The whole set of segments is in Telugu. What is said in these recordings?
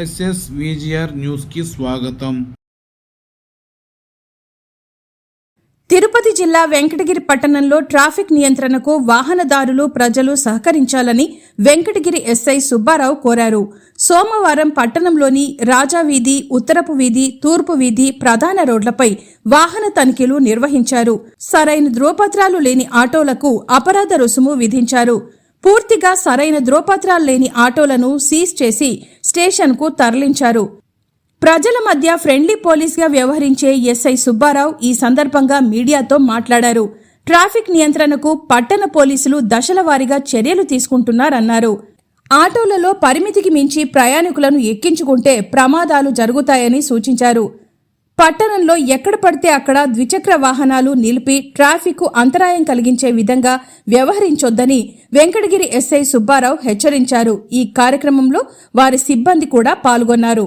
ఎస్ఎస్ విజిఆర్ న్యూస్కి స్వాగతం. తిరుపతి జిల్లా వెంకటగిరి పట్టణంలో ట్రాఫిక్ నియంత్రణకు వాహనదారులు ప్రజలు సహకరించాలని వెంకటగిరి ఎస్ఐ సుబ్బారావు కోరారు. సోమవారం పట్టణంలోని రాజా వీధి ఉత్తరపు వీధి తూర్పు వీధి ప్రధాన రోడ్లపై వాహన తనిఖీలు నిర్వహించారు. సరైన ధ్రువపత్రాలు లేని ఆటోలకు అపరాధ రుసుము విధించారు. పూర్తిగా సరైన ధ్రువపత్రాలు లేని ఆటోలను సీజ్ చేసి స్టేషన్కు తరలించారు. ప్రజల మధ్య ఫ్రెండ్లీ పోలీస్గా వ్యవహరించే ఎస్ఐ సుబ్బారావు ఈ సందర్భంగా మీడియాతో మాట్లాడారు. ట్రాఫిక్ నియంత్రణకు పట్టణ పోలీసులు దశల వారీగా చర్యలు తీసుకుంటున్నారన్నారు. ఆటోలలో పరిమితికి మించి ప్రయాణికులను ఎక్కించుకుంటే ప్రమాదాలు జరుగుతాయని సూచించారు. పట్టణంలో ఎక్కడ పడితే అక్కడ ద్విచక్ర వాహనాలు నిలిపి ట్రాఫిక్ అంతరాయం కలిగించే విధంగా వ్యవహరించొద్దని వెంకటగిరి ఎస్ఐ సుబ్బారావు హెచ్చరించారు. ఈ కార్యక్రమంలో వారి సిబ్బంది కూడా పాల్గొన్నారు.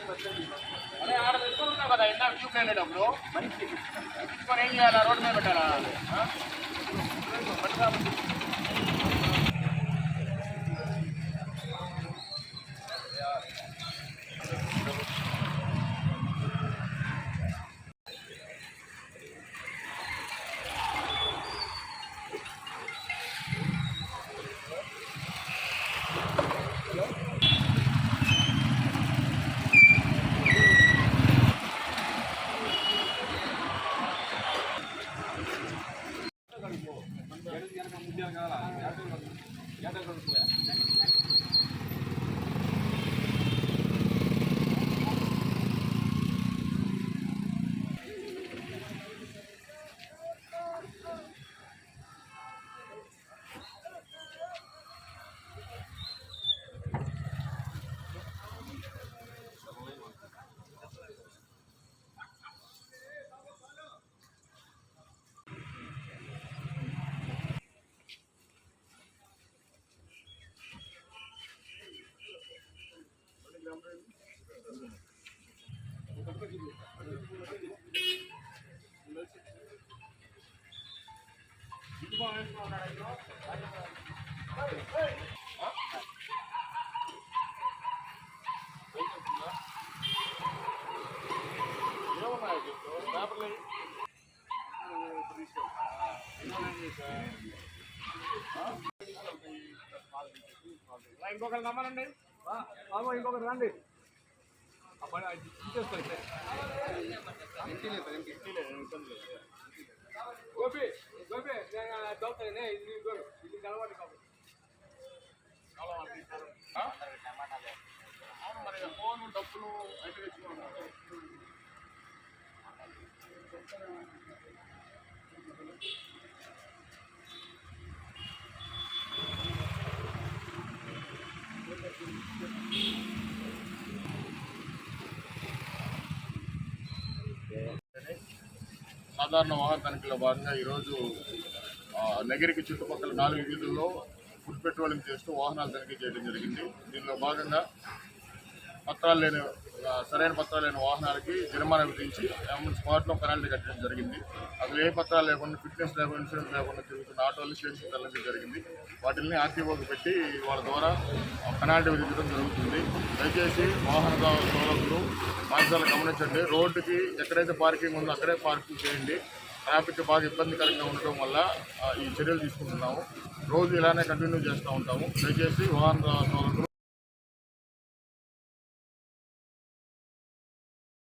అరే ఆడ పెట్టుకున్నావు కదా ఇందాక ట్యూబ్ వెళ్ళేటప్పుడు పెట్టుకొని ఏం చేయాలా రోడ్డు మీద పెట్టాలా 야자 야자 그런 거야. ఇంకొకరు నమ్మనండి బాబు ఇంకొకరు రండి. గోపి గోపి దోస్తానే ఇది ఇది కాబట్టి అవును మరి ఫోన్ డబ్బులు అయితే సాధారణ వాహన తనిఖీలో భాగంగా ఈరోజు ఆ, చుట్టుపక్కల నాలుగు వీధుల్లో ఫుడ్ పెట్రోలింగ్ చేస్తూ వాహనాలు తనిఖీ చేయడం జరిగింది. దీనిలో భాగంగా పత్రాలు లేని సరైన పత్రాలు లేని వాహనాలకి జరిమానా విధించి ఏమన్నా స్పాట్లో పెనాల్టీ కట్టడం జరిగింది. అసలు ఏ పత్రాలు లేకుండా ఫిట్నెస్ లేకుండా ఇన్సూరెన్స్ లేకుండా తిరుగుతున్న ఆటోలు స్టేషన్ తరలించడం జరిగింది. వాటిని ఆర్టీఓకి పెట్టి వాళ్ళ ద్వారా పెనాల్టీ విధించడం జరుగుతుంది. దయచేసి వాహన సోదరులు మార్గాలు గమనించండి. రోడ్డుకి ఎక్కడైతే పార్కింగ్ ఉందో అక్కడే పార్కింగ్ చేయండి. ట్రాఫిక్ బాగా ఇబ్బందికరంగా ఉండటం వల్ల ఈ చర్యలు తీసుకుంటున్నాము. రోజు ఇలానే కంటిన్యూ చేస్తూ ఉంటాము. దయచేసి వాహన సోదరులు